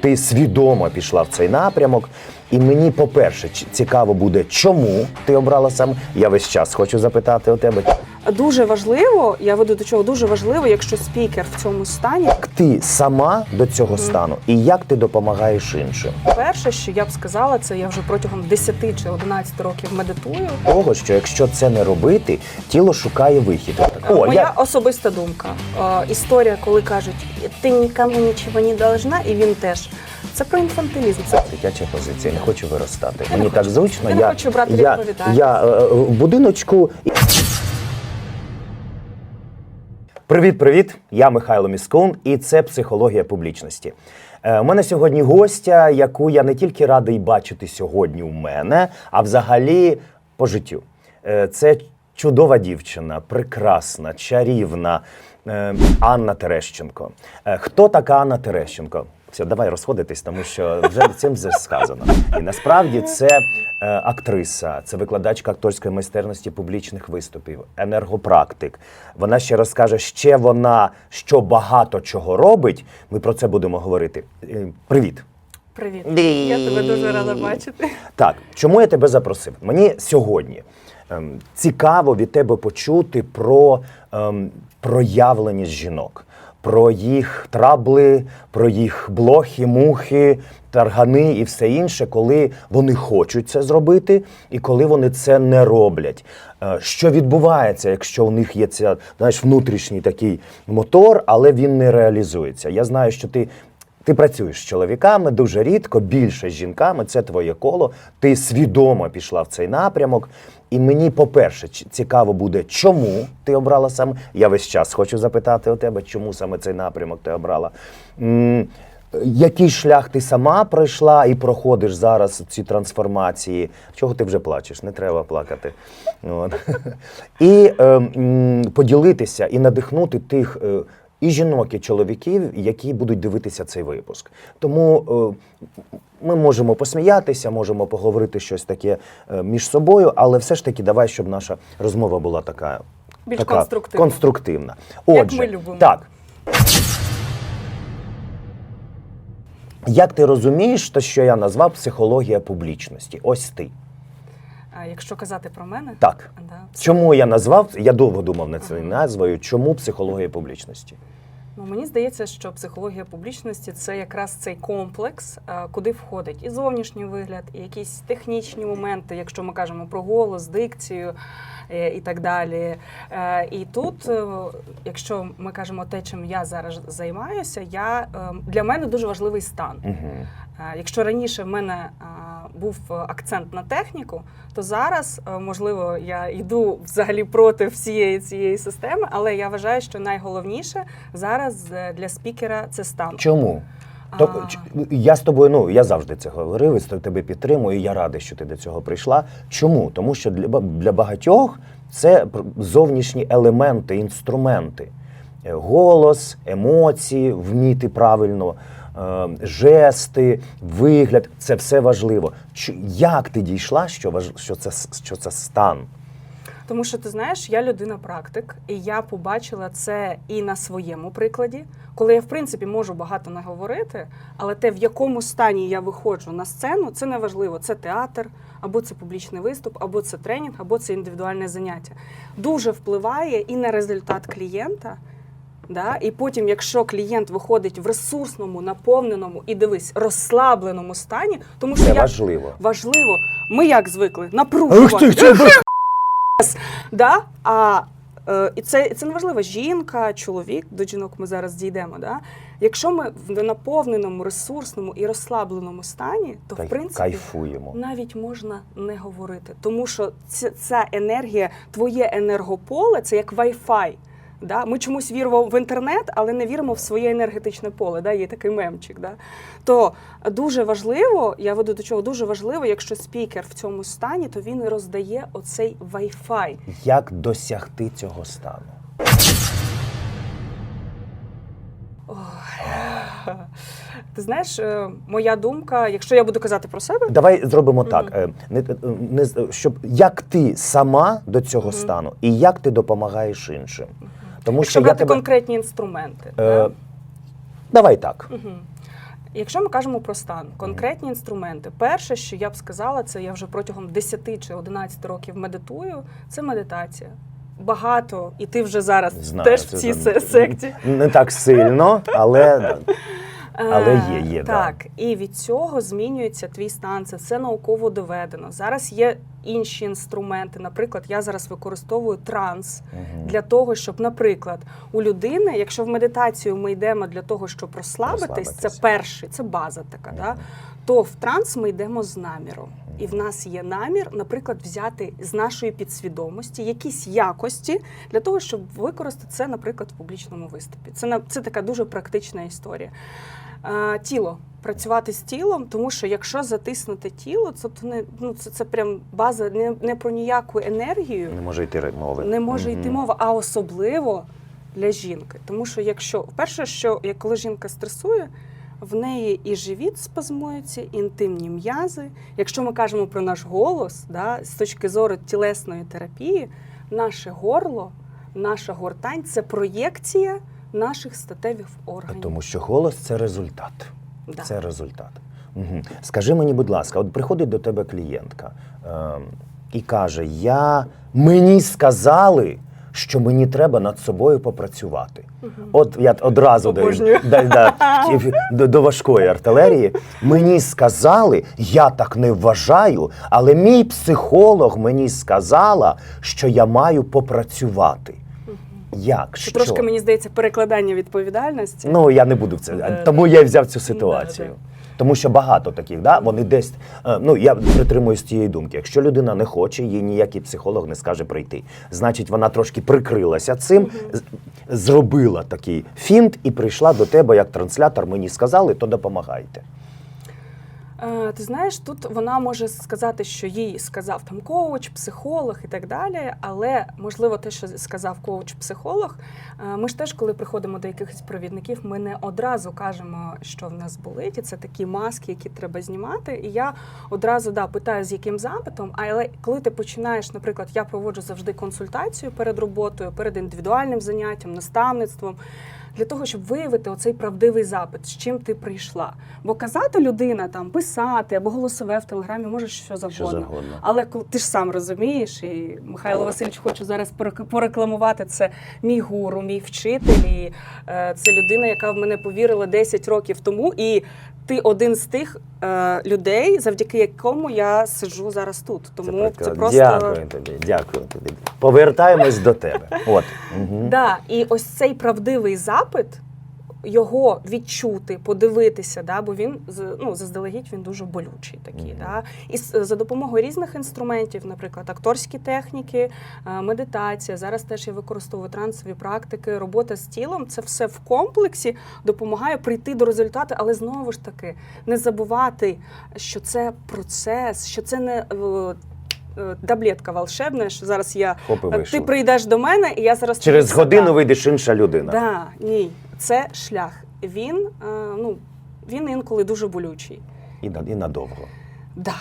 ти свідомо пішла в цей напрямок. І мені, по-перше, цікаво буде, чому ти обрала саме. Я весь час хочу запитати у тебе. Дуже важливо, я веду до чого дуже важливо, якщо спікер в цьому стані. Як ти сама до цього стану, і як ти допомагаєш іншим? Перше, що я б сказала, це я вже протягом 10 чи 11 років медитую. Того, що якщо це не робити, тіло шукає вихід. О, Моя я особиста думка. Е, історія, коли кажуть, ти нікому нічого не должна, і він теж. Це про інфантилізм. Це дитяча позиція, не хочу виростати. Мені так зручно. Я не хочу брати я, відповідальність. я е, будиночку. Привіт, привіт! Я Михайло Міскун, і це психологія публічності. Е, У мене сьогодні гостя, яку я не тільки радий бачити сьогодні у мене, а взагалі по життю. Е, Це чудова дівчина, прекрасна, чарівна е, Анна Терещенко. Е, Хто така Анна Терещенко? Все, давай розходитись, тому що вже цим вже сказано. І насправді це е, актриса, це викладачка акторської майстерності публічних виступів, енергопрактик. Вона ще розкаже, ще вона що багато чого робить. Ми про це будемо говорити. Е, Привіт. привіт. Я тебе дуже рада бачити. Так, чому я тебе запросив? Мені сьогодні ем, цікаво від тебе почути про ем, проявленість жінок, про їх трабли, про їх блохи, мухи, таргани і все інше, коли вони хочуть це зробити, і коли вони це не роблять. Е, Що відбувається, якщо у них є ця знаєш, внутрішній такий мотор, але він не реалізується? Я знаю, що ти ти працюєш з чоловіками дуже рідко, більше з жінками. Це твоє коло. Ти свідомо пішла в цей напрямок. І мені, по-перше, цікаво буде, чому ти обрала саме. Я весь час хочу запитати у тебе, чому саме цей напрямок ти обрала. Який шлях ти сама пройшла і проходиш зараз ці трансформації? Чого ти вже плачеш? Не треба плакати. От. І е, поділитися і надихнути тих е, і жінок, і чоловіків, які будуть дивитися цей випуск. Тому е, ми можемо посміятися, можемо поговорити щось таке е, між собою, але все ж таки давай, щоб наша розмова була така, Більш така конструктивна. конструктивна. Як ми любимо. так. Як ти розумієш те, що я назвав психологія публічності? Ось ти. Якщо казати про мене, Так. да, Чому я назвав? Я довго думав над цією назвою. Чому психологія публічності? Ну, мені здається, що психологія публічності це якраз цей комплекс, е, куди входить і зовнішній вигляд, і якісь технічні моменти, якщо ми кажемо про голос, дикцію е, і так далі. Е, І тут, якщо ми кажемо те, чим я зараз займаюся, я для мене дуже важливий стан. Угу. Якщо раніше в мене був акцент на техніку, то зараз, е, можливо, я йду взагалі проти всієї цієї системи, але я вважаю, що найголовніше зараз е, для спікера це стан. Чому? То, я з тобою, ну я завжди це говорив, і тебе підтримую. і Я радий, що ти до цього прийшла. Чому? Тому що для, для багатьох це зовнішні елементи, інструменти. Е, Голос, емоції, вміти правильно, е, жести, вигляд це все важливо. Як ти дійшла, що, важ, що, це, що це стан? Тому що ти знаєш, я людина-практик, і я побачила це і на своєму прикладі, коли я в принципі можу багато не говорити, але те, в якому стані я виходжу на сцену, це не важливо. Це театр, або це публічний виступ, або це тренінг, або це індивідуальне заняття. Дуже впливає і на результат клієнта. Да? І потім, якщо клієнт виходить в ресурсному, наповненому і дивись, розслабленому стані, тому що Це я важливо. важливо, ми як звикли напружувати. Да? А е, і це, це не важливо, жінка, чоловік, до жінок ми зараз дійдемо. Да? Якщо ми в наповненому, ресурсному і розслабленому стані, то Кай- в принципі Кайфуємо. навіть можна не говорити. Тому що ця, ця енергія, твоє енергополе це як Wi-Fi. Да? Ми чомусь віримо в інтернет, але не віримо в своє енергетичне поле. Да? Є такий мемчик. Да? То дуже важливо, я веду до чого дуже важливо, якщо спікер в цьому стані, то він і роздає оцей Wi-Fi. Як досягти цього стану? Ти знаєш, е, моя думка, якщо я буду казати про себе, Давай зробимо так. е, Не, е, не, щоб як ти сама до цього Мгм. стану, і як ти допомагаєш іншим. Тому якщо що я брати тебе конкретні інструменти. е, да? давай так. Угу. Якщо ми кажемо про стан, конкретні інструменти, перше, що я б сказала, це я вже протягом 10 чи 11 років медитую, це медитація. Багато, і ти вже зараз Знаю, теж в цій се- секті. Не так сильно, але Але є, є, Е, да. Так, і від цього змінюється твій стан. Це все науково доведено. Зараз є інші інструменти. Наприклад, я зараз використовую транс Мгм. для того, щоб, наприклад, у людини, якщо в медитацію ми йдемо для того, щоб розслабитись, Розслабитися. це перший, це база така. Да? То в транс ми йдемо з наміром. І в нас є намір, наприклад, взяти з нашої підсвідомості якісь якості для того, щоб використати це, наприклад, в публічному виступі. Це на- це така дуже практична історія. Е, тіло. Працювати з тілом, тому що якщо затиснути тіло, це то не ну це, це прям база не, не про ніяку енергію Не може йти мови. не може йти мова, а особливо для жінки. Тому що якщо перше, що як коли жінка стресує, в неї і живіт спазмується, і інтимні м'язи. Якщо ми кажемо про наш голос, да, з точки зору тілесної терапії, наше горло, наша гортань це проєкція наших статевих органів. Тому що голос це результат. Да. Це результат. Угу. Скажи мені, будь ласка, от приходить до тебе клієнтка ем, і каже: Я мені сказали, що мені треба над собою попрацювати. Мгм. От я одразу да, да, до, до важкої артилерії. Мені сказали, я так не вважаю, але мій психолог мені сказала, що я маю попрацювати. Як? Це Що? трошки мені здається перекладання відповідальності. Ну я не буду в це. Да, Тому я взяв цю ситуацію. Да, Тому що багато таких, да, вони десь. е, Ну я притримуюсь тієї думки. Якщо людина не хоче, їй ніякий психолог не скаже прийти. Значить, вона трошки прикрилася цим, з- зробила такий фінт і прийшла до тебе як транслятор. Мені сказали, то допомагайте. Е, Ти знаєш, тут вона може сказати, що їй сказав там коуч, психолог і так далі. Але можливо, те, що сказав коуч-психолог, е, ми ж теж, коли приходимо до якихось провідників, ми не одразу кажемо, що в нас болить. І це такі маски, які треба знімати. І я одразу да питаю, з яким запитом. Але коли ти починаєш, наприклад, я проводжу завжди консультацію перед роботою, перед індивідуальним заняттям, наставництвом. Для того, щоб виявити оцей правдивий запит, з чим ти прийшла. Бо казати людина там писати або голосове в телеграмі може що завгодно. Що завгодно. Але ти ж сам розумієш, і Михайло Васильович хочу зараз порекламувати це мій гуру, мій вчитель. І е, це людина, яка в мене повірила 10 років тому. І ти один з тих е, людей, завдяки якому я сиджу зараз тут. Тому це, це просто Дякую тобі, дякую тобі. Повертаємось до тебе. От. Угу. Да, і ось цей правдивий запит. Його відчути, подивитися, да, бо він ну, заздалегідь він дуже болючий такий. Мгм. Да. І за допомогою різних інструментів, наприклад, акторські техніки, е, медитація. Зараз теж я використовую трансові практики, робота з тілом. Це все в комплексі допомагає прийти до результату, але знову ж таки не забувати, що це процес, що це не. е, е, Таблетка волшебна, що зараз я Хоп ти прийдеш до мене, і я зараз Через годину вийдеш інша людина. Да, ні, це шлях. Він е, ну він інколи дуже болючий. І, і надовго. Да.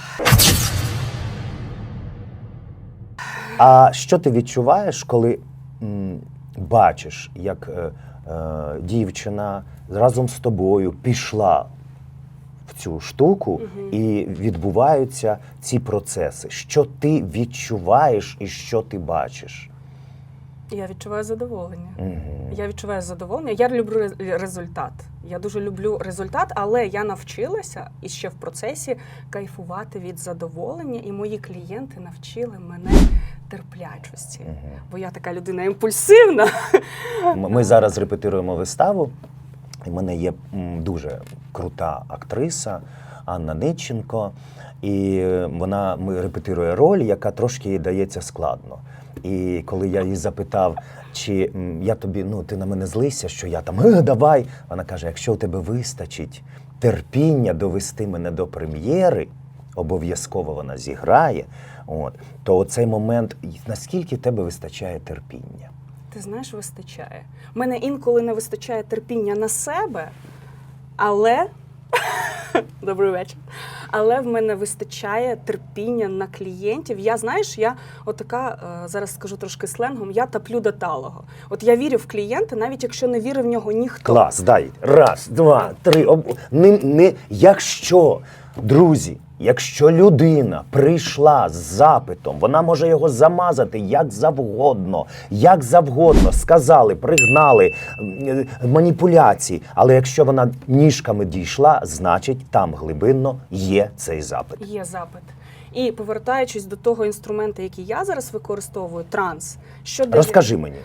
А що ти відчуваєш, коли м, бачиш, як е, е, дівчина разом з тобою пішла в цю штуку Мгм. і відбуваються ці процеси? Що ти відчуваєш і що ти бачиш? Я відчуваю задоволення. Мгм. Я відчуваю задоволення. Я люблю результат. Я дуже люблю результат, але я навчилася і ще в процесі кайфувати від задоволення, і мої клієнти навчили мене терплячості. Мгм. Бо я така людина імпульсивна. Ми зараз репетируємо виставу. В мене є дуже крута актриса Анна Ниченко. І вона ми репетирує роль, яка трошки дається складно. І коли я її запитав, чи я тобі, ну ти на мене злися, що я там «Е, давай. Вона каже: якщо у тебе вистачить терпіння довести мене до прем'єри, обов'язково вона зіграє. От то оцей момент, наскільки тебе вистачає терпіння? Ти знаєш, вистачає. У мене інколи не вистачає терпіння на себе, але Добрий вечір. Але в мене вистачає терпіння на клієнтів. Я знаєш, я отака е, зараз скажу трошки сленгом, я таплю до талого. От я вірю в клієнта, навіть якщо не вірив в нього ніхто. Клас, дай. Раз, два, три. Об... Не, не... Якщо, друзі, якщо людина прийшла з запитом, вона може його замазати як завгодно, як завгодно, сказали, пригнали маніпуляції. Але якщо вона ніжками дійшла, значить там глибинно є цей запит. Є запит. І повертаючись до того інструменту, який я зараз використовую, транс. Що? Розкажи мені.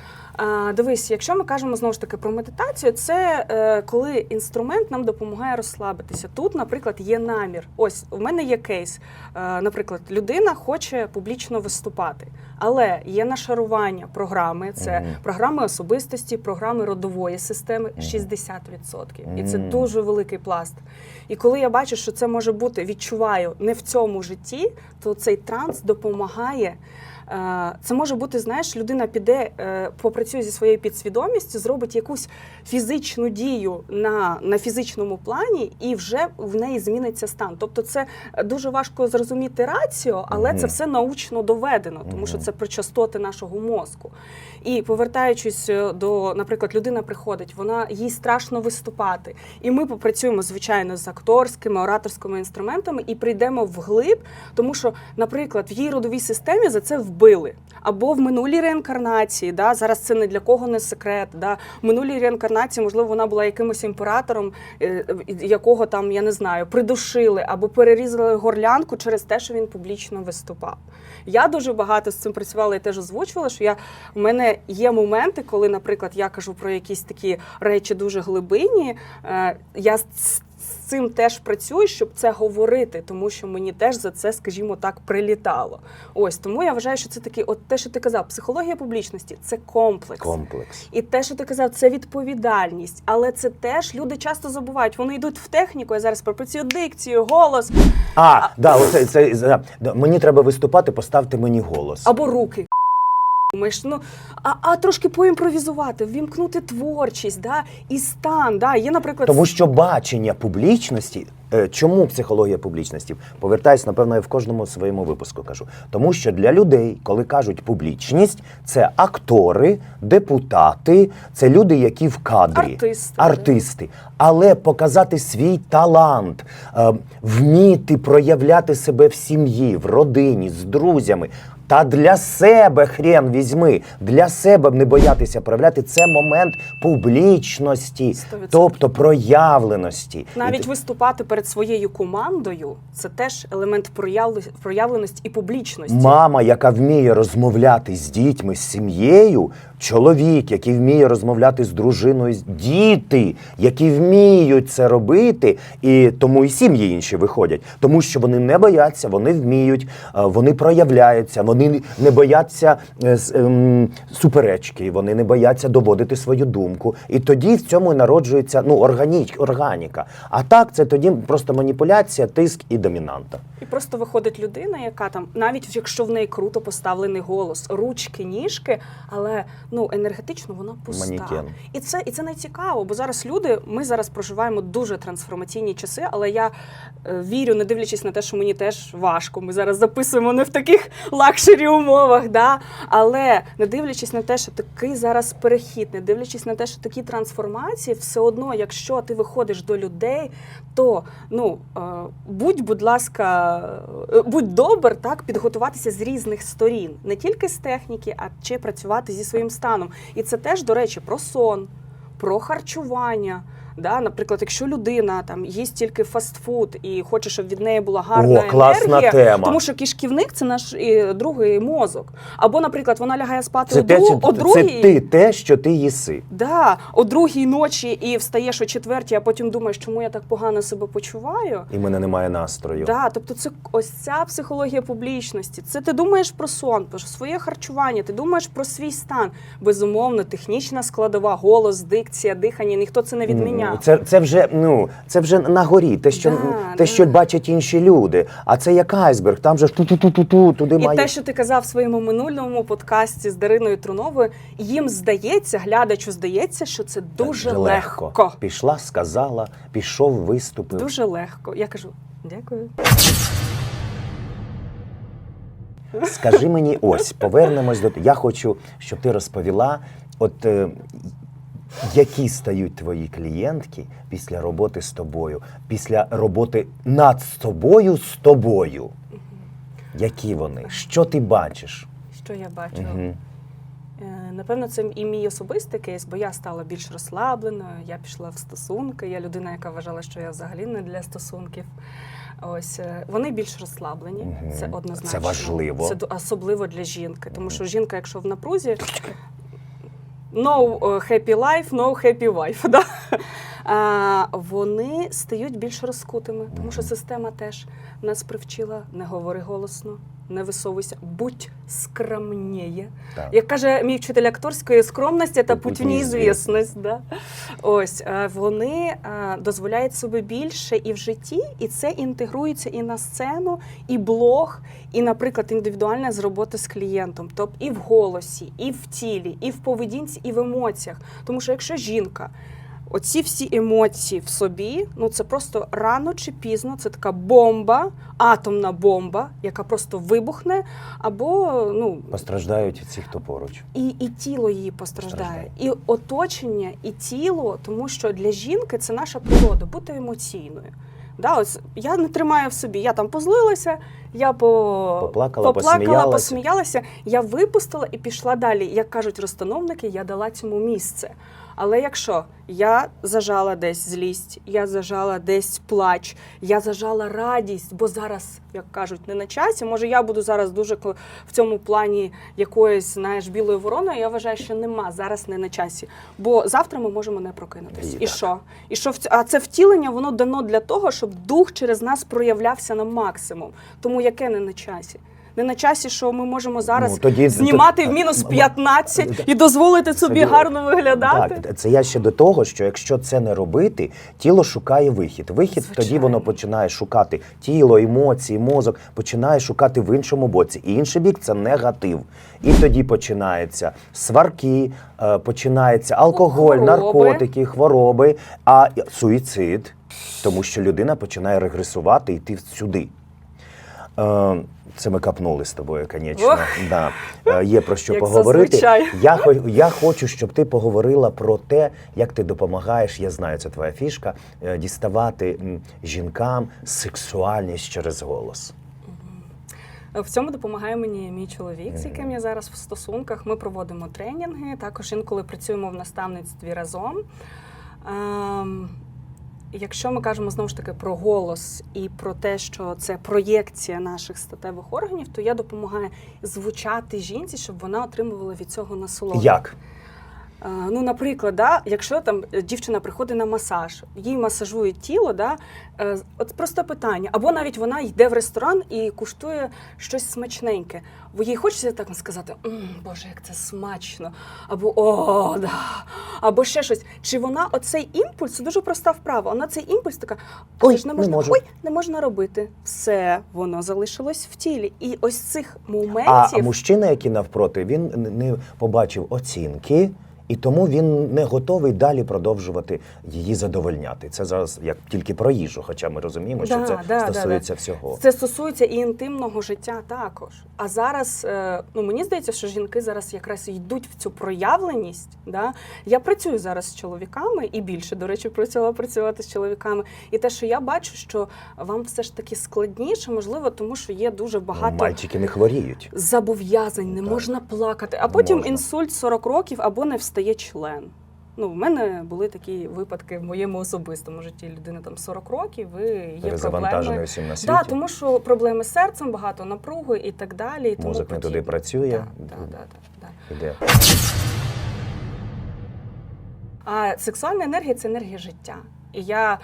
Дивись, якщо ми кажемо знову ж таки про медитацію, це е, коли інструмент нам допомагає розслабитися. Тут, наприклад, є намір. Ось у мене є кейс. Е, наприклад, людина хоче публічно виступати, але є нашарування програми. Це програми особистості, програми родової системи 60%. І це дуже великий пласт. І коли я бачу, що це може бути, відчуваю не в цьому житті, то цей транс допомагає. Е, Це може бути, знаєш, людина піде, е, попрацює зі своєю підсвідомістю, зробить якусь фізичну дію на, на фізичному плані, і вже в неї зміниться стан. Тобто, це дуже важко зрозуміти раціо, але Мгм. це все научно доведено, тому що це про частоти нашого мозку. І повертаючись е, до, наприклад, людина приходить, вона їй страшно виступати. І ми попрацюємо, звичайно, з акторськими, ораторськими інструментами і прийдемо вглиб, тому що, наприклад, в її родовій системі за це вбили. Або в минулій реінкарнації, да, зараз це не для кого не секрет. Да, в минулій реінкарнації, можливо, вона була якимось імператором, е, якого там, я не знаю, придушили або перерізали горлянку через те, що він публічно виступав. Я дуже багато з цим працювала і теж озвучувала, що я в мене є моменти, коли, наприклад, я кажу про якісь такі речі дуже глибинні. Е, я з, цим теж працюю, щоб це говорити, тому що мені теж за це, скажімо так, прилітало. Ось тому я вважаю, що це такий, от те, що ти казав, психологія публічності це комплекс. Комплекс. І те, що ти казав, це відповідальність, але це теж люди часто забувають. Вони йдуть в техніку. Я зараз пропрацюю дикцію, голос А, да, оце, це, це, да, мені треба виступати, поставте мені голос. або руки. Думаєш, ну а, а трошки поімпровізувати, ввімкнути творчість, да, і стан. Да. Є, наприклад, Тому що бачення публічності. е, Чому психологія публічності? Повертаюсь, напевно, я в кожному своєму випуску кажу. Тому що для людей, коли кажуть публічність, це актори, депутати, це люди, які в кадрі, Артисти, артисти. Але показати свій талант, е, вміти проявляти себе в сім'ї, в родині, з друзями. Та для себе хрен візьми, для себе не боятися проявляти це момент публічності, 100%. тобто проявленості. Навіть І... виступати перед своєю командою це теж елемент проявле- проявленості і публічності. Мама, яка вміє розмовляти з дітьми, з сім'єю, чоловік, який вміє розмовляти з дружиною, діти, які вміють це робити, і тому і сім'ї інші виходять, тому що вони не бояться, вони вміють, е, вони проявляються, вони не бояться е, ем, суперечки, вони не бояться доводити свою думку. І тоді в цьому народжується ну органіч, органіка. А так це тоді просто маніпуляція, тиск і домінанта. І просто виходить людина, яка там, навіть якщо в неї круто поставлений голос, ручки, ніжки, але ну енергетично вона пуста. Манікен. І це і це найцікаво, бо зараз люди, ми зараз проживаємо дуже трансформаційні часи, але я е, вірю, не дивлячись на те, що мені теж важко. Ми зараз записуємо не в таких лакшері умовах, да? але не дивлячись на те, що такий зараз перехід, не дивлячись на те, що такі трансформації, все одно, якщо ти виходиш до людей, то ну е, будь, будь ласка, е, будь добр, так підготуватися з різних сторін, не тільки з техніки, а чи працювати зі своїм станом. І це теж, до речі, про сон, про харчування. Да, наприклад, якщо людина там їсть тільки фастфуд і хоче, щоб від неї була гарна О, класна енергія, тема. тому що кишківник це наш і, другий мозок. Або, наприклад, вона лягає спати Це, о, те, друг, це, о це другій. ти те, що ти їси. Да, о другій ночі і встаєш о четвертій, а потім думаєш, чому я так погано себе почуваю. І в мене немає настрою. Да, тобто це ось ця психологія публічності. Це ти думаєш про сон, про своє харчування, ти думаєш про свій стан. Безумовно, технічна складова, голос, дикція, дихання. Ніхто це не відміняє. Це, це вже ну це вже на горі, те, що Да, те, да. що бачать інші люди. А це як айсберг, там же ж ту-ту-ту-ту, туди І має. те, що ти казав в своєму минулому подкасті з Дариною Труновою, їм здається, глядачу здається, що це дуже легко. Пішла, сказала, пішов, виступив. Дуже легко. Я кажу, дякую. Скажи мені, ось повернемось до я хочу, щоб ти розповіла, от е, які стають твої клієнтки після роботи з тобою, після роботи над тобою з тобою. Які вони? Що ти бачиш? Що я бачила? Угу. Напевно, це і мій особистий кейс, бо я стала більш розслабленою, я пішла в стосунки. Я людина, яка вважала, що я взагалі не для стосунків. Ось е, вони більш розслаблені, Мгм. це однозначно. Це важливо. Це особливо для жінки, тому що жінка, якщо в напрузі, no е, happy life, no happy wife. Да? А, вони стають більш розкутими, тому що система теж нас привчила не говори голосно, не висовуйся, будь скромніє. Так. Як каже мій вчитель акторської скромності та в неізвісність. Да? Ось е, вони е, дозволяють собі більше і в житті, і це інтегрується і на сцену, і блог, і, наприклад, індивідуальне з роботи з клієнтом, тобто і в голосі, і в тілі, і в поведінці, і в емоціях. Тому що якщо жінка. Оці всі емоції в собі, ну це просто рано чи пізно, це така бомба, атомна бомба, яка просто вибухне, або ну Постраждають ці, хто поруч. і, і тіло її постраждає, Страждає. і оточення, і тіло, тому що для жінки це наша природа бути емоційною. Да, ось я не тримаю в собі, я там позлилася, я по... Поплакала, поплакала, посміялася. посміялася, я випустила і пішла далі. Як кажуть розстановники, я дала цьому місце. Але якщо я зажала десь злість, я зажала десь плач, я зажала радість, бо зараз, як кажуть, не на часі. Може, я буду зараз дуже в цьому плані якоїсь, знаєш, білої ворони. Я вважаю, що нема зараз не на часі. Бо завтра ми можемо не прокинутися. І І, що? І що а це втілення воно дано для того, щоб дух через нас проявлявся на максимум. Тому яке не на часі? Не на часі, що ми можемо зараз Ну, тоді- знімати то- в мінус м- 15 і дозволити собі Тоді- гарно виглядати. Так, це я ще до того, що якщо це не робити, тіло шукає вихід. Вихід Звичайно. тоді воно починає шукати тіло, емоції, мозок починає шукати в іншому боці. І інший бік це негатив. І тоді починаються сварки, е, починається алкоголь, Хвороби. наркотики, хвороби, а суїцид, тому що людина починає регресувати йти сюди. Е, Це ми капнули з тобою, звісно. Да. Е, Є про що Як поговорити. зазвичай. Я, я хочу, щоб ти поговорила про те, як ти допомагаєш, я знаю, це твоя фішка, е, діставати жінкам сексуальність через голос. В цьому допомагає мені мій чоловік, з яким я зараз в стосунках. Ми проводимо тренінги, також інколи працюємо в наставництві разом. Якщо ми кажемо знову ж таки про голос і про те, що це проєкція наших статевих органів, то я допомагаю звучати жінці, щоб вона отримувала від цього насолоду. Як? Ну, наприклад, да, якщо там е, дівчина приходить на масаж, їй масажують тіло, да, е, от просто питання, або навіть вона йде в ресторан і куштує щось смачненьке. Бо їй хочеться так сказати: «М, Боже, як це смачно, або о, да, або ще щось. Чи вона оцей імпульс це дуже проста вправа. Вона цей імпульс така, «А це ж не не можна, можу». ой, не можна робити. Все, воно залишилось в тілі. І ось цих моментів. а мужчина, який навпроти, він не побачив оцінки. І тому він не готовий далі продовжувати її задовольняти. Це зараз як тільки про їжу, хоча ми розуміємо, що Да, це да, да, стосується всього. Це стосується і інтимного життя також. А зараз, е, ну мені здається, що жінки зараз якраз йдуть в цю проявленість. Да? Я працюю зараз з чоловіками і більше, до речі, почала працювати з чоловіками. І те, що я бачу, що вам все ж таки складніше, можливо, тому що є дуже багато. Мальчики не хворіють. Зобов'язань, не Так. можна плакати, а потім можна. інсульт 40 років або не встає член. Ну, в мене були такі випадки в моєму особистому житті. Людина там 40 років, і є проблеми. Всім на світі. Да, тому що проблеми з серцем, багато напруги і так далі. І тому Мозок не туди працює. Да, да, да, да, да. Іде. А сексуальна енергія це енергія життя. І я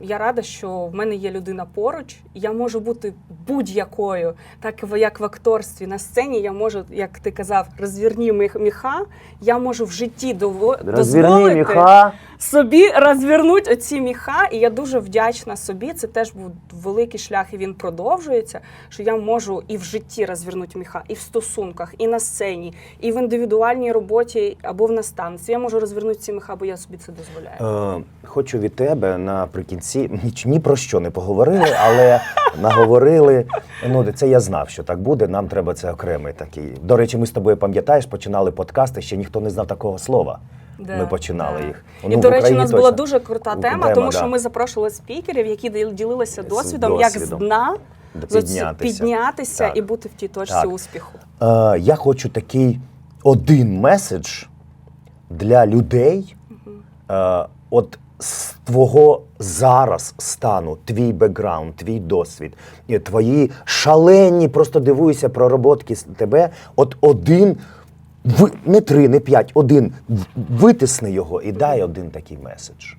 Я рада, що в мене є людина поруч. Я можу бути будь-якою, так як в акторстві на сцені. Я можу, як ти казав, розвірні міх- міха. Я можу в житті дово- дозволити міха. собі розвернуть оці міха, і я дуже вдячна собі. Це теж був великий шлях, і він продовжується. Що я можу і в житті розвернути міха, і в стосунках, і на сцені, і в індивідуальній роботі або в наставництві. Я можу розвернути ці міха, бо я собі це дозволяю. Е, хочу від тебе наприкінці ні, ні про що не поговорили, але наговорили. Ну, це я знав, що так буде. Нам треба це окремий такий. До речі, ми з тобою пам'ятаєш, починали подкасти, ще ніхто не знав такого слова. Да, ми починали да. їх. І, Ну, в до речі, у нас була дуже крута тема, тема, тому да. що ми запрошували спікерів, які ділилися З досвідом, як з дна Піднятися. піднятися Так. і бути в тій точці Так. успіху. Е, я хочу такий один меседж для людей. Е, от з твого зараз стану, твій бекграунд, твій досвід, твої шалені, просто дивуюся пророботки тебе. От один, не три, не п'ять, один. Витисни його і дай один такий меседж.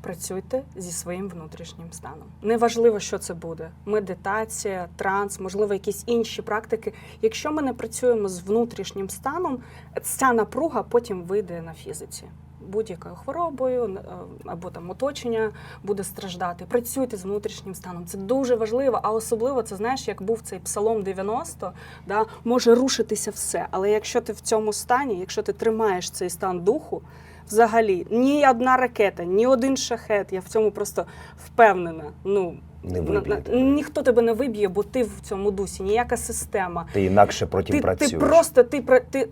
Працюйте зі своїм внутрішнім станом. Неважливо, що це буде: медитація, транс, можливо, якісь інші практики. Якщо ми не працюємо з внутрішнім станом, ця напруга потім вийде на фізиці. Будь-якою хворобою е, або там оточення буде страждати. Працюйте з внутрішнім станом. Це дуже важливо, а особливо це знаєш, як був цей псалом 90, да, може рушитися все. Але якщо ти в цьому стані, якщо ти тримаєш цей стан духу, Взагалі, ні одна ракета, ні один шахет. Я в цьому просто впевнена. Ну Не виб'є ніхто тебе не виб'є, бо ти в цьому дусі, ніяка система. Ти інакше потім Ти, працюєш. ти просто ти, ти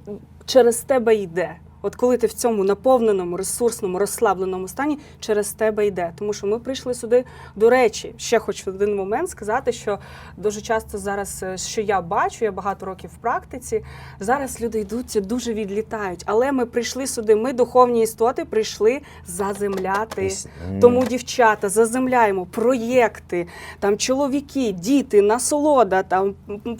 через тебе йде. От коли ти в цьому наповненому, ресурсному, розслабленому стані, через тебе йде. Тому що ми прийшли сюди. До речі, ще хочу в один момент сказати, що дуже часто зараз, е, що я бачу, я багато років в практиці. Зараз люди йдуть, дуже відлітають. Але ми прийшли сюди. Ми, духовні істоти, прийшли заземляти. Тому, дівчата, заземляємо проєкти, там чоловіки, діти, насолода, там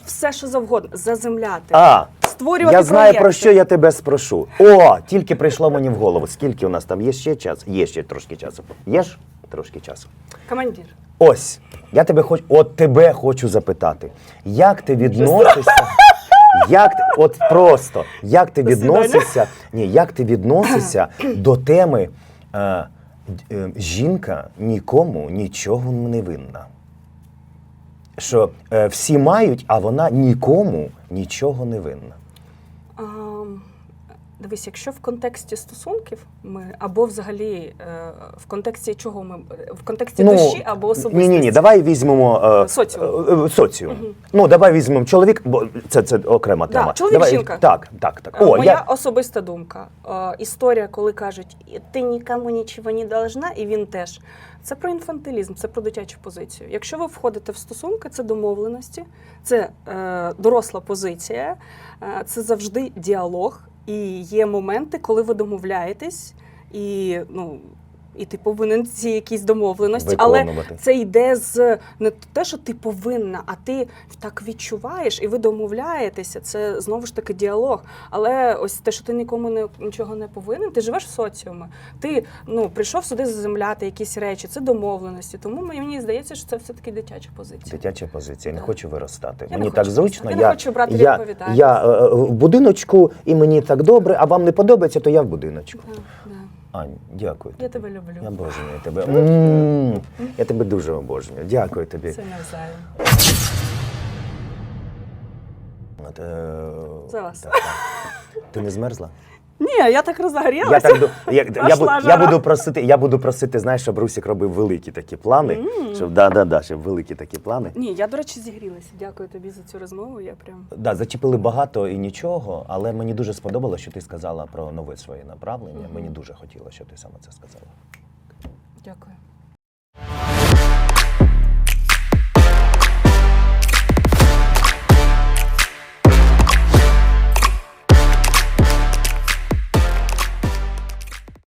все, що завгодно, заземляти. А, Створювати я знаю, проєкти. про що я тебе спрошу. О, тільки прийшло мені в голову. Скільки у нас там є ще час? Є ще трошки часу. Є ж трошки часу. Командир. Ось, я тебе хочу, от тебе хочу запитати. Як ти відносишся? Як ти, от просто, як ти відносишся? Ні, як ти відносишся до теми е, е, жінка нікому нічого не винна? Що е, всі мають, а вона нікому нічого не винна. А, дивись, якщо в контексті стосунків ми або взагалі е, в контексті чого ми в контексті душі або особистості. Ні, ні, ні, давай візьмемо е, Соціум. е, е, соціум. Ну, давай візьмемо чоловік, бо це, це окрема Да, чоловік, давай, жінка. Так, так, так. О, Моя я, особиста думка. Е, історія, коли кажуть, ти нікому нічого не должна, і він теж. Це про інфантилізм, це про дитячу позицію. Якщо ви входите в стосунки, це домовленості, це е, доросла позиція, е, це завжди діалог. І є моменти, коли ви домовляєтесь, і ну. І ти повинен ці якісь домовленості, але це йде з не те, що ти повинна, а ти так відчуваєш, і ви домовляєтеся. Це знову ж таки діалог. Але ось те, що ти нікому не нічого не повинен, ти живеш в соціумі. Ти ну прийшов сюди заземляти якісь речі, це домовленості. Тому мені здається, що це все таки дитяча позиція. Дитяча позиція, я не хочу виростати. Я мені хочу так зручно. Я Я, не хочу брати я, відповідальність. я е, в будиночку, і мені так добре, а вам не подобається, то я в будиночку. Да. Ань, дякую. Я тебе люблю. Я обожнюю тебе. Я тебе дуже обожнюю. Дякую тобі. Це навзаєм. От, е, За вас. так, так. Ти не змерзла? Ні, я так. Я так ду- я, я, Пошла я жара. буду просити, я буду просити, знаєш, щоб Русік робив великі такі плани. Щоб да, да, да, щоб великі такі плани. Ні, я, до речі, зігрілася. Дякую тобі за цю розмову. Я прям Да, зачепили багато і нічого, але мені дуже сподобалося, що ти сказала про нове своє направлення. Мені дуже хотілося, щоб ти саме це сказала. дякую.